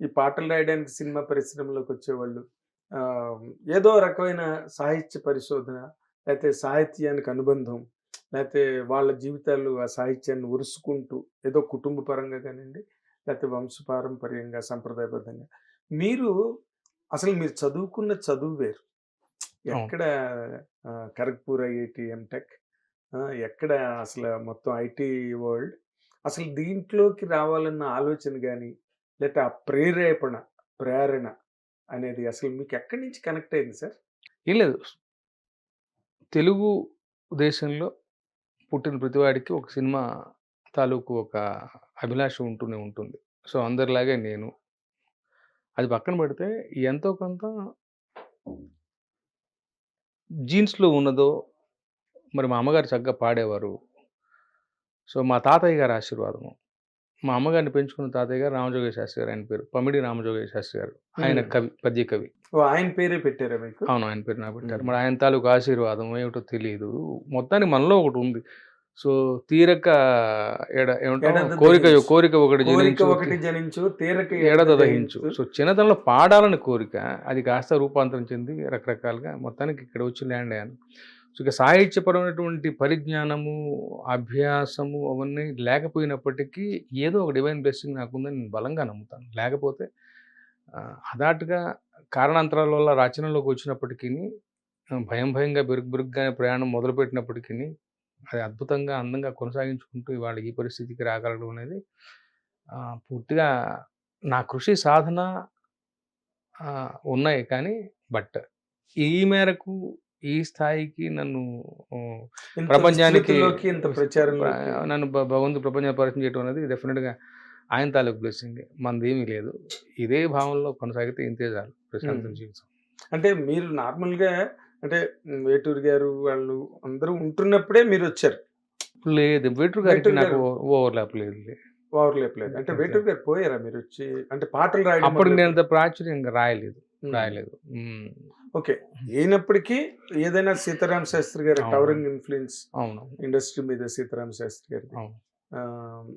ఈ పాటలు రాయడానికి సినిమా పరిశ్రమలోకి వచ్చేవాళ్ళు. ఏదో రకమైన సాహిత్య పరిశోధన లేకపోతే సాహిత్యానికి అనుబంధం లేకపోతే వాళ్ళ జీవితాలు ఆ సాహిత్యాన్ని ఉరుసుకుంటూ ఏదో కుటుంబ పరంగా కానివ్వండి లేకపోతే వంశపారంపర్యంగా సంప్రదాయబద్ధంగా. మీరు అసలు మీరు చదువుకున్న చదువు వేరు. ఎక్కడ ఖరగ్పూర్ ఐఐటి ఎంటెక్ ఎక్కడ అసలు మొత్తం ఐటీ వరల్డ్ అసలు దీంట్లోకి రావాలన్న ఆలోచన కానీ లేకపోతే ఆ ప్రేరేపణ ప్రేరణ అనేది అసలు మీకు ఎక్కడి నుంచి కనెక్ట్ అయింది సార్? ఏం లేదు. తెలుగు దేశంలో పుట్టిన ప్రతివాడికి ఒక సినిమా తాలూకు ఒక అభిలాష ఉంటూనే ఉంటుంది. సో అందరిలాగే నేను. అది పక్కన పెడితే ఎంతో కొంత జీన్స్లో ఉన్నదో మరి మా అమ్మగారు చక్కగా పాడేవారు. సో మా తాతయ్య గారి ఆశీర్వాదము. మా అమ్మగారిని పెంచుకున్న తాతయ్య గారు రామజోగేశ్ శాస్త్రి గారు ఆయన పేరు. పమిడి రామజోగేశ్ శాస్త్రి గారు. ఆయన. కవి పద్య కవి. ఓ ఆయన పేరే పెట్టారా మీకు? అవును ఆయన పేరు నాకు పెట్టారు. మరి ఆయన తాలూకు ఆశీర్వాదం ఏమిటో తెలియదు మొత్తానికి మనలో ఒకటి ఉంది. సో తీరక ఎడ ఏమంటాం? ఎడద కోరిక. కోరిక ఒకటి ఒకటి జనించు తీరక ఎడద దహించు. సో చిన్నతనంలో పాడాలని కోరిక అది కాస్త రూపాంతరం చెంది రకరకాలుగా మొత్తానికి ఇక్కడ వచ్చి ల్యాండ్ అయ్యాను. సో ఇక సాహిత్యపరమైనటువంటి పరిజ్ఞానము అభ్యాసము అవన్నీ లేకపోయినప్పటికీ ఏదో ఒక డివైన్ బ్లెస్సింగ్ నాకుందని నేను బలంగా నమ్ముతాను. లేకపోతే అదాటుగా కారణాంతరాల వల్ల రచనలోకి వచ్చినప్పటికీ భయం భయంగా బిరుగు బిరుగ్గానే ప్రయాణం మొదలుపెట్టినప్పటికీ అది అద్భుతంగా అందంగా కొనసాగించుకుంటూ ఇవాళ ఈ పరిస్థితికి రాగలడం అనేది పూర్తిగా నా కృషి సాధన ఉన్నాయి. కానీ బట్ ఈ మేరకు ఈ స్థాయికి నన్ను ప్రపంచానికి ఇంత ప్రచారంలోకి. ప్ర- నన్ను భ- భగవంతుడు ప్రపంచ పరిచయం చేయడం అనేది డెఫినెట్గా ఆయన తాలూకు బ్లెస్సింగ్ మనది ఏమీ లేదు ఇదే భావంలో కొనసాగితే ఇంతే చాలు ప్రశాంతం. జీవితం అంటే మీరు నార్మల్గా అంటే వేటూరు గారు వాళ్ళు అందరూ ఉంటున్నప్పుడే మీరు వచ్చారు లేదు వేటూరు గారికి వేటూరు నాకు గారు- ఓవర్లాప్ లేదు ఓవర్లేప్ లేదు అంటే. వేటూరు గారు పోయారా మీరు వచ్చి అంటే పాటలు రాయడం అప్పుడు నేను అంత ప్రాచుర్యంగా రాయలేదు. రాయలేదు. ఓకే. అయినప్పటికీ ఏదైనా సీతారాం శాస్త్రి గారి. టవరింగ్ ఇన్ఫ్లుయెన్స్ అవును ఇండస్ట్రీ మీద సీతారాం శాస్త్రి గారి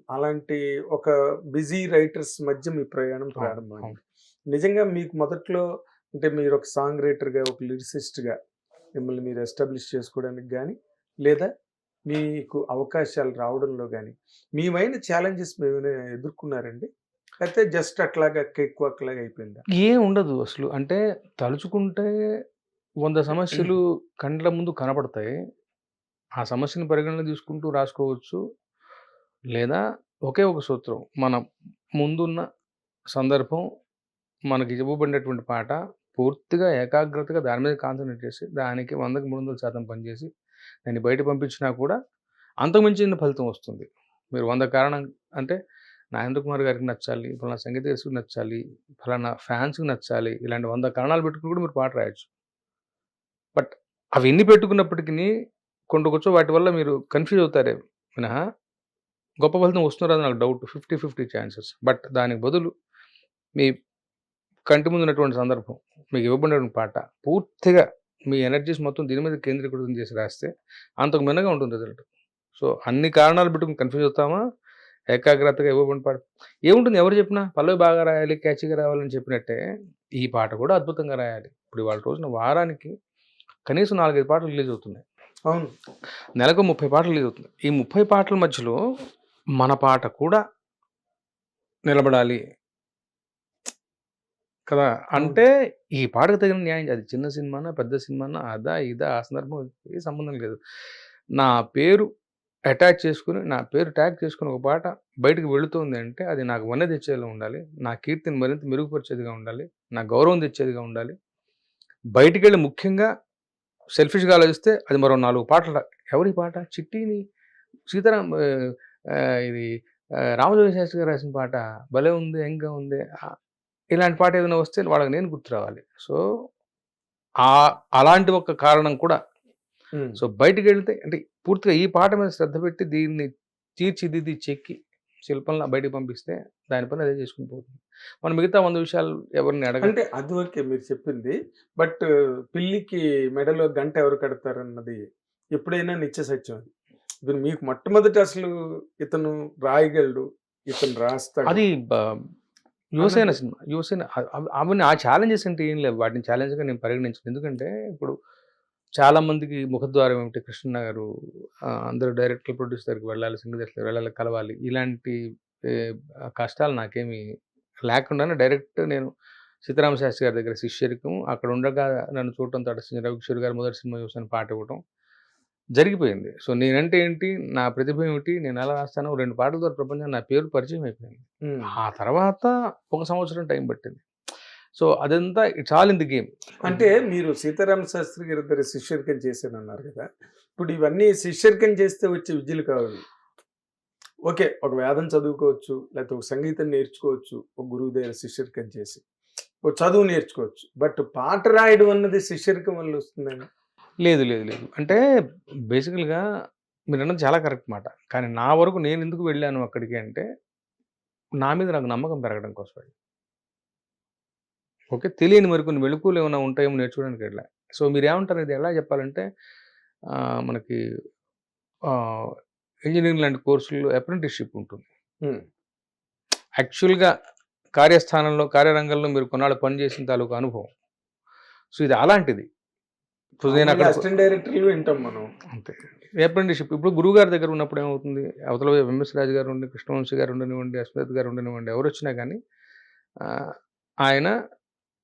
అలాంటి ఒక బిజీ రైటర్స్ మధ్య మీ ప్రయాణం ప్రారంభమైంది. నిజంగా మీకు మొదట్లో అంటే మీరు ఒక సాంగ్ రైటర్గా ఒక లిరిసిస్ట్గా మిమ్మల్ని మీరు ఎస్టాబ్లిష్ చేసుకోవడానికి కానీ లేదా మీకు అవకాశాలు రావడంలో కానీ మీవైన ఛాలెంజెస్ మేము ఎదుర్కొన్నారండి? అయితే జస్ట్ అట్లాగా ఎక్కువ అట్లాగా అయిపోయిందా? ఏం ఉండదు అసలు. అంటే తలుచుకుంటే వంద సమస్యలు కండ్ల ముందు కనపడతాయి. ఆ సమస్యను పరిగణన తీసుకుంటూ రాసుకోవచ్చు. లేదా ఒకే ఒక సూత్రం. మన ముందున్న సందర్భం మనకి ఇవ్వబడినటువంటి పాట పూర్తిగా ఏకాగ్రతగా దాని మీద కాన్సన్ట్రేట్ చేసి దానికి వందకి మూడు వందల శాతం పనిచేసి దాన్ని బయట పంపించినా కూడా అంతకుమించిన ఫలితం వస్తుంది. మీరు వంద కారణం అంటే నాగేంద్ర కుమార్ గారికి నచ్చాలి ఫలానా సంగీత దర్శకుడికి నచ్చాలి ఫలానా ఫ్యాన్స్కి నచ్చాలి ఇలాంటి వంద కారణాలు పెట్టుకుని కూడా మీరు పాట రాయొచ్చు. బట్ అవి ఎన్ని పెట్టుకున్నప్పటికీ కొండకొచ్చో వాటి వల్ల మీరు కన్ఫ్యూజ్ అవుతారే. మినహా గొప్ప ఫలితం వస్తున్నారో నాకు doubt fifty fifty chances but దానికి బదులు మీ కంటి ముందు ఉన్నటువంటి సందర్భం మీకు ఇవ్వబడినటువంటి పాట పూర్తిగా మీ ఎనర్జీస్ మొత్తం దీని మీద కేంద్రీకృతం చేసి రాస్తే అంతకు మిన్నగా ఉంటుంది రిజల్ట్ సో అన్ని కారణాలు పెట్టుకుని కన్ఫ్యూజ్ అవుతామా? ఏకాగ్రతగా ఇవ్వబడిన పాట ఏముంటుంది ఎవరు చెప్పినా? పల్లవి బాగా రాయాలి క్యాచ్గా రావాలని చెప్పినట్టే ఈ పాట కూడా అద్భుతంగా రాయాలి. ఇప్పుడు ఇవాళ రోజున వారానికి కనీసం నాలుగైదు పాటలు రిలీజ్ అవుతున్నాయి. అవును. నెలకు ముప్పై పాటలు రిలీజ్ అవుతున్నాయి. ఈ ముప్పై పాటల మధ్యలో మన పాట కూడా నిలబడాలి. కదా? అంటే ఈ పాటకు తగిన న్యాయం అది చిన్న సినిమానా పెద్ద సినిమానా అదా ఇదా ఆ సందర్భం ఏ సంబంధం లేదు. నా పేరు అటాచ్ చేసుకుని నా పేరు ట్యాగ్ చేసుకుని ఒక పాట బయటకు వెళుతుంది అంటే అది నాకు వన్నె తెచ్చేలా ఉండాలి. నా కీర్తిని మరింత మెరుగుపరిచేదిగా ఉండాలి. నా గౌరవం తెచ్చేదిగా ఉండాలి. బయటికి వెళ్ళి ముఖ్యంగా సెల్ఫిష్గా ఆలోచిస్తే అది మరో నాలుగు పాటలు ఎవరి పాట? చిట్టిని? సీతారాం ఇది ఆ, రామజోగ శాస్త్రి గారు రాసిన పాట భలే ఉంది ఎంగా ఉంది ఇలాంటి పాట ఏదైనా వస్తే వాళ్ళకి నేను గుర్తు రావాలి. సో ఆ అలాంటి ఒక కారణం కూడా. సో బయటికి వెళ్తే అంటే పూర్తిగా ఈ పాట మీద శ్రద్ధ పెట్టి దీన్ని తీర్చిదిద్ది చెక్కి శిల్పంలా బయటికి పంపిస్తే దానిపైన అదే చేసుకుని పోతుంది. మనం మిగతా వంద విషయాలు ఎవరిని అడగ అంటే అది ఓకే మీరు చెప్పింది. బట్ పిల్లికి మెడలో గంట ఎవరు కడతారన్నది ఎప్పుడైనా నిత్య సత్యం అది. ఇప్పుడు మీకు మొట్టమొదటి అసలు ఇతను రాయగలడు ఇతను రాస్తాడు. అది యువసేన. సినిమా యువసేన అవన్నీ ఆ ఛాలెంజెస్ అంటే ఏం లేవు. వాటిని ఛాలెంజ్గా నేను పరిగణించను. ఎందుకంటే ఇప్పుడు చాలా మందికి ముఖద్వారం ఏమిటి? కృష్ణ గారు అందరూ డైరెక్టర్ ప్రొడ్యూసర్ దగ్గరికి వెళ్ళాలి దగ్గరికి వెళ్ళాలి కలవాలి. ఇలాంటి కష్టాలు నాకేమి లేకుండానే డైరెక్ట్ నేను సీతారామ శాస్త్రి గారి దగ్గర శిష్యరికం అక్కడ ఉండగా నన్ను చూడటం తట రవికిషోర్ గారు మొదటి సినిమా చూసాను పాట ఇవ్వటం జరిగిపోయింది. సో నేనంటే ఏంటి? నా ప్రతిభ ఏమిటి? నేను ఎలా రాస్తాను రెండు పాటల ద్వారా ప్రపంచం నా పేరు పరిచయం అయిపోయింది. ఆ తర్వాత ఒక సంవత్సరం టైం పట్టింది. సో అదంతా it's all in the game. అంటే మీరు సీతారామ శాస్త్రి గారి దగ్గర శిష్యరికం చేశాను అన్నారు కదా. ఇప్పుడు ఇవన్నీ శిష్యరికం చేస్తే వచ్చే విద్యలు కావాలి. ఓకే ఒక వేదం చదువుకోవచ్చు లేకపోతే ఒక సంగీతం నేర్చుకోవచ్చు ఒక గురువు దగ్గర శిష్యరికం చేసి ఒక చదువు నేర్చుకోవచ్చు. బట్ పాట రాయడం అన్నది శిష్యరికం వల్ల వస్తుందండి? లేదు లేదు లేదు. అంటే బేసికల్గా మీరు అన్నది చాలా కరెక్ట్ మాట. కానీ నా వరకు నేను ఎందుకు వెళ్ళాను అక్కడికి అంటే నా మీద నాకు నమ్మకం పెరగడం కోసం ఓకే. తెలియని మరి కొన్ని మెళుకులు ఏమైనా ఉంటాయేమో నేర్చుకోవడానికి వెళ్ళా సో మీరు ఏమంటారు ఇది ఎలా చెప్పాలంటే మనకి ఇంజనీరింగ్ లాంటి కోర్సుల్లో అప్రెంటిస్షిప్ ఉంటుంది. యాక్చువల్గా కార్యస్థానంలో కార్యరంగంలో మీరు కొన్నాళ్ళు పనిచేసిన తాలూకు అనుభవం. సో ఇది అలాంటిది. సో నేను అక్కడ అసిస్టెంట్ డైరెక్టర్లు వింటాం మనం. అంతే. అప్రెంటిషిప్ ఇప్పుడు గురువు గారి దగ్గర ఉన్నప్పుడు ఏమవుతుంది? అవతల ఎంఎస్ రాజు గారు ఉండి కృష్ణవంశీ గారు ఉండనివ్వండి అశ్వత్ గారు ఉండనివ్వండి ఎవరు వచ్చినా కానీ ఆయన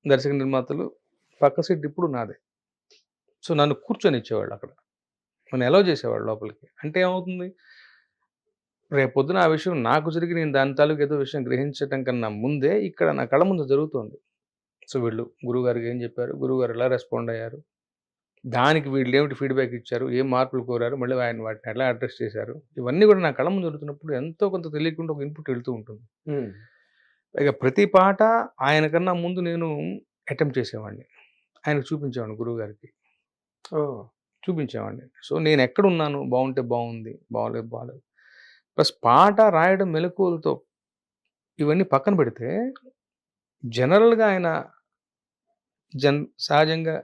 దర్శక నిర్మాతలు పక్క సీట్ ఇప్పుడు నాదే. సో నన్ను కూర్చొని ఇచ్చేవాళ్ళు అక్కడ. నన్ను ఎలా చేసేవాళ్ళు లోపలికి. అంటే ఏమవుతుంది? రేపొద్దున ఆ విషయం నాకు జరిగి నేను దాని తాలూకు ఏదో విషయం గ్రహించటం కన్నా ముందే ఇక్కడ నా కళ్ళ ముందు జరుగుతోంది. సో వీళ్ళు గురువుగారికి ఏం చెప్పారు? గురువుగారు ఎలా రెస్పాండ్ అయ్యారు? దానికి వీళ్ళు ఏమిటి ఫీడ్బ్యాక్ ఇచ్చారు? ఏం మార్పులు కోరారు? మళ్ళీ ఆయన వాటిని ఎలా అడ్రస్ చేశారు? ఇవన్నీ కూడా నా కళ్ళ ముందు జరుగుతున్నప్పుడు ఎంతో కొంత తెలియకుండా ఒక ఇన్పుట్ వెళ్తూ ఉంటుంది. ఇక ప్రతి పాట ఆయన కన్నా ముందు నేను అటెంప్ట్ చేసేవాడిని. ఆయనకు చూపించేవాడిని గురువు గారికి. ఓ చూపించేవాడిని. సో నేను ఎక్కడ ఉన్నాను? బాగుంటే బాగుంది బాగలేదు బాగలేదు. ప్లస్ పాట రాయడం మెలకువలతో ఇవన్నీ పక్కన పెడితే జనరల్గా ఆయన జన్ సహజంగా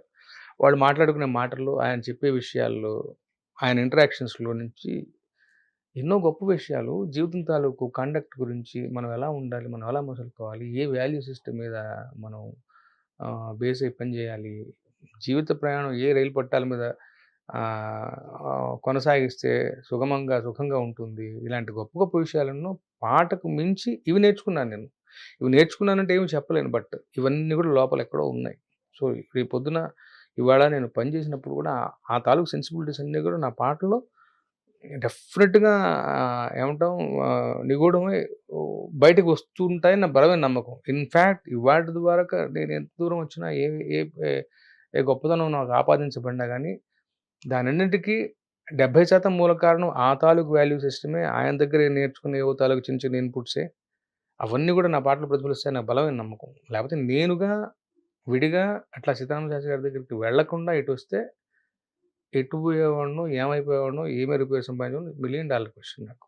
వాళ్ళు మాట్లాడుకునే మాటల్లో ఆయన చెప్పే విషయాల్లో ఆయన ఇంటరాక్షన్స్లో నుంచి ఎన్నో గొప్ప విషయాలు. జీవితం తాలూకు కండక్ట్ గురించి మనం ఎలా ఉండాలి మనం ఎలా మసులుకోవాలి ఏ వాల్యూ సిస్టమ్ మీద మనం బేస్ అయి పని చేయాలి జీవిత ప్రయాణం ఏ రైలు పట్టాల మీద కొనసాగిస్తే సుగమంగా సుఖంగా ఉంటుంది. ఇలాంటి గొప్ప గొప్ప విషయాలను పాటకు మించి ఇవి నేర్చుకున్నాను నేను. ఇవి నేర్చుకున్నానంటే ఏమి చెప్పలేను బట్ ఇవన్నీ కూడా లోపల ఎక్కడో ఉన్నాయి. సో రేపు పొద్దున ఇవాళ నేను పని చేసినప్పుడు కూడా ఆ- ఆ తాలూకు సెన్సిబిలిటీస్ అన్నీ కూడా నా పాటలో డెఫినెట్గా ఏమంటాం నిగూఢమై బయటకు వస్తుంటాయని నా బలమైన నమ్మకం. ఇన్ఫ్యాక్ట్ ఇవాటి ద్వారా నేను ఎంత దూరం వచ్చినా ఏ ఏ ఏ- గొప్పతనం నాకు ఆపాదించబడినా కానీ దానన్నింటికీ డెబ్బై శాతం మూల కారణం ఆ తాలూకు వాల్యూ సిస్టమే. ఆయన దగ్గర నేర్చుకునే ఏవో తాలూకు చిన్న చిన్న ఇన్పుట్సే. అవన్నీ కూడా నా పాటలు ప్రతిఫలిస్తాయి నాకు బలమైన నమ్మకం. లేకపోతే నేనుగా విడిగా అట్లా సీతారామ శాస్త్రి గారి దగ్గరికి వెళ్ళకుండా ఇటు వస్తే ఎటు పోయేవాడినో ఏమైపోయేవాడినో ఏమి రిపేర్ సంపాదించడం మిలియన్ డాలర్ క్వశ్చన్ నాకు.